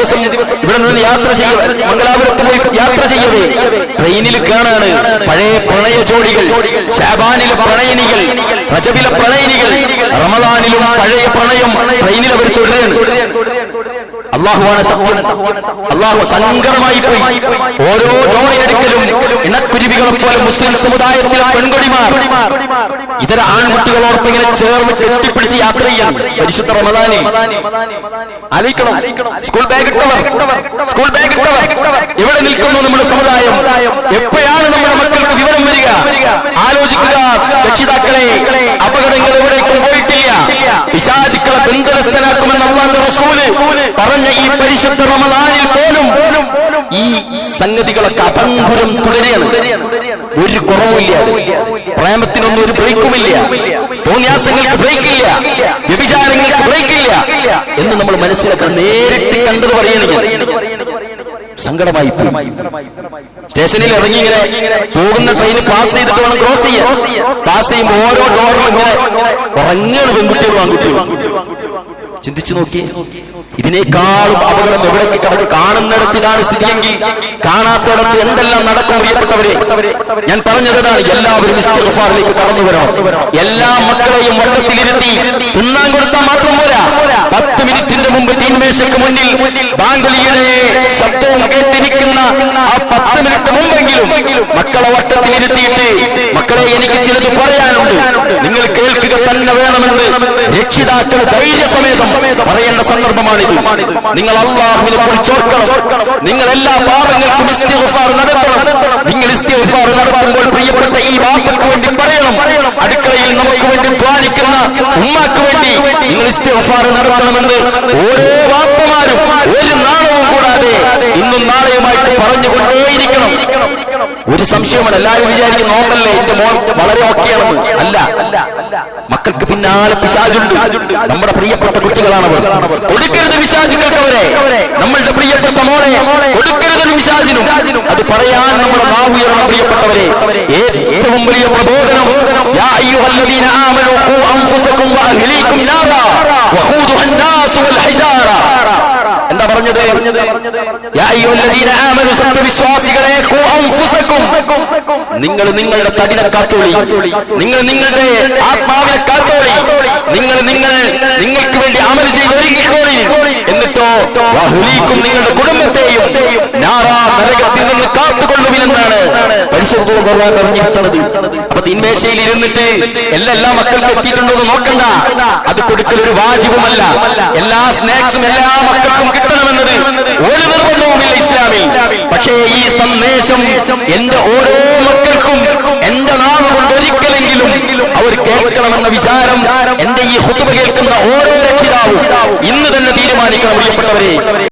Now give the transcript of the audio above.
ദിവസം ഇവിടെ നിന്ന് യാത്ര ചെയ്യ മംഗലാപുരത്ത് പോയി യാത്ര ചെയ്യവേ ട്രെയിനിൽ കാണാണ് പഴയ പ്രണയ ജോഡികൾ ഷാബാനിലെ പ്രണയിനികൾ റജബിലെ പ്രണയിനികൾ റമദാനിലും പഴയ പ്രണയം ട്രെയിനിൽ അവർ തുടരുകയാണ്. അള്ളാഹുവാണ് സത്യം. അള്ളാഹു സങ്കടമായി പോയി. ഓരോ ഡോണിനടുക്കലും ഇണക്കുരുവികളെ പോലെ മുസ്ലിം സമുദായത്തിലെ പെൺകൊടിമാർ ഇതര ആൺകുട്ടികളോടൊപ്പം ഇങ്ങനെ ചേർന്ന് കെട്ടിപ്പിടിച്ച് യാത്ര ചെയ്യണം. പരിശുദ്ധ റമദാനി ആലോചിക്കണം. സ്കൂൾ ബാഗ് ഇട്ടവർ സ്കൂൾ ബാഗ് ഇട്ടവർ ഇവിടെ നിൽക്കുന്നു നമ്മുടെ സമുദായം? എപ്പോഴാണ് നമ്മുടെ മക്കൾക്ക് വിവരം വരിക? ആലോചിക്കുക രക്ഷിതാക്കളെ അപകടങ്ങൾ എവിടേക്കും പോയിട്ടില്ല. പിശാചുക്കളെ ബന്ധനസ്ഥനാക്കുമെന്ന് അള്ളാന്റെ റസൂൽ പറഞ്ഞ ഈ പരിശുദ്ധ റമദാനിൽ പോലും ഈ സംഗതികളൊക്കെ അപങ്കുരം തുടരുകയാണ്. ഒരു കുറവുമില്ല പ്രേമത്തിനൊന്നും ഒരു ബ്രേക്കുമില്ല. തോന്നിയാസങ്ങൾക്ക് ബ്രേക്കില്ല. വ്യഭിചാരങ്ങൾക്ക് ബ്രേക്കില്ല. എന്ന് നമ്മൾ മനസ്സിലാക്കാൻ നേരിട്ട് കണ്ടത് പറയണെങ്കിൽ സങ്കടമായി സ്റ്റേഷനിൽ ഇറങ്ങി ഇങ്ങനെ പോകുന്ന ട്രെയിൻ പാസ് ചെയ്തിട്ട് വേണം ക്രോസ് ചെയ്യാൻ. പാസ് ചെയ്യുമ്പോൾ ഓരോ ഡോറും ഇങ്ങനെ ഉറങ്ങാണ് പെൺകുട്ടികളും ആൺകുട്ടികളും. ചിന്തിച്ചു നോക്കി. ഇതിനേക്കാളും അപകടം എവിടേക്ക് അവർ കാണുന്നിടത്തിലാണ് സ്ഥിതിയെങ്കിൽ കാണാത്തിടത്ത് എന്തെല്ലാം നടക്കും പ്രിയപ്പെട്ടവരെ? ഞാൻ പറഞ്ഞതാണ് എല്ലാവരും ഇസ്തിഗ്ഫാറിലേക്ക് കടന്നു വരണം. എല്ലാ മക്കളെയും വട്ടത്തിലിരുത്തി തിന്നാൻ കൊടുത്താൽ മാത്രം പോരാ. പത്ത് മിനിറ്റിന്റെ മുമ്പ് തീൻമേശയ്ക്ക് മുന്നിൽ ബാങ്കുലിയുടെ ശബ്ദവും കേട്ടിരിക്കുന്ന ആ പത്ത് മിനിറ്റ് മുമ്പെങ്കിലും മക്കളെ വട്ടത്തിലിരുത്തിയിട്ട് മക്കളെ എനിക്ക് ചിലത് പറയാനുണ്ട്. നിങ്ങൾ കേൾക്കുക തന്നെ വേണമെന്ന് രക്ഷിതാക്കൾ ധൈര്യസമേതം പറയേണ്ട സന്ദർഭമാണിത്. നിങ്ങൾ അള്ളാഹുവിനെ കുറിച്ചോർക്കണം നിങ്ങൾ എല്ലാ പാപങ്ങൾക്കും നടത്തണം. നിങ്ങൾ നടത്തുമ്പോൾ പ്രിയപ്പെട്ട ഈ വാപ്പയ്ക്ക് വേണ്ടി പറയണം. അടുക്കളയിൽ നമുക്ക് വേണ്ടി ധ്വാനിക്കുന്ന ഉമ്മാക്ക് വേണ്ടി നിങ്ങൾ നടത്തണമെന്ന് ഓരോ വാപ്പമാരും ഒരു നാളവും കൂടാതെ ഇന്നും നാളെയുമായിട്ട് പറഞ്ഞുകൊണ്ടേയിരിക്കണം. ഒരു സംശയമാണ് എല്ലാവരും വിചാരിക്കും നോമ്പല്ലേ? എന്റെ മോൻ വളരെ ഓക്കെയാണെന്ന്. അല്ല. പിശാചുകൾക്ക് പിന്നാലെ പിശാചുണ്ട്. നമ്മുടെ പ്രിയപ്പെട്ട കുട്ടികളാണ് അവർ കൊടുക്കരുത് പിശാചുകൾക്ക് അവരെ നമ്മളുടെ പ്രിയപ്പെട്ട മോളെ. കൊടുക്കരുത് പിശാചിനും. അത് പറയാൻ നമ്മുടെ നാവുയർന്ന പ്രിയപ്പെട്ടവരെ. ഏറ്റവും വലിയ പ്രബോധനം നിങ്ങൾ നിങ്ങളുടെ തടിനെ കാത്തോളി. നിങ്ങൾ നിങ്ങളുടെ ആ വഹുലീക്കും നിങ്ങളുടെ കുടുംബത്തെയും നാറാ നരകത്തിൽ നിന്ന് കാത്തുകൊള്ളുവിനെന്നാണ് പരിശുദ്ധ അപ്പൊ തിന്മേശയിൽ ഇരുന്നിട്ട് എല്ലാ എല്ലാ മക്കൾക്കും എത്തിയിട്ടുണ്ടോ എന്ന് നോക്കണ്ട. അത് കൊടുക്കൽ ഒരു വാജിബുമല്ല. എല്ലാ സ്നാക്സും എല്ലാ മക്കൾക്കും കിട്ടണമെന്നത് ഒരു നിർബന്ധവുമില്ല ഇസ്ലാമിൽ. പക്ഷേ ഈ സന്ദേശം എന്റെ ഓരോ മക്കൾക്കും എന്റെ നാമ കൊണ്ട് ഒരിക്കലെങ്കിലും അവർ കേൾക്കണമെന്ന വിചാരം എന്റെ ഈ ഹുതുവ കേൾക്കുന്ന ഓരോ രക്ഷിതാവും ഇന്ന് തന്നെ തീരുമാനിക്കണം പ്രിയപ്പെട്ടവരെ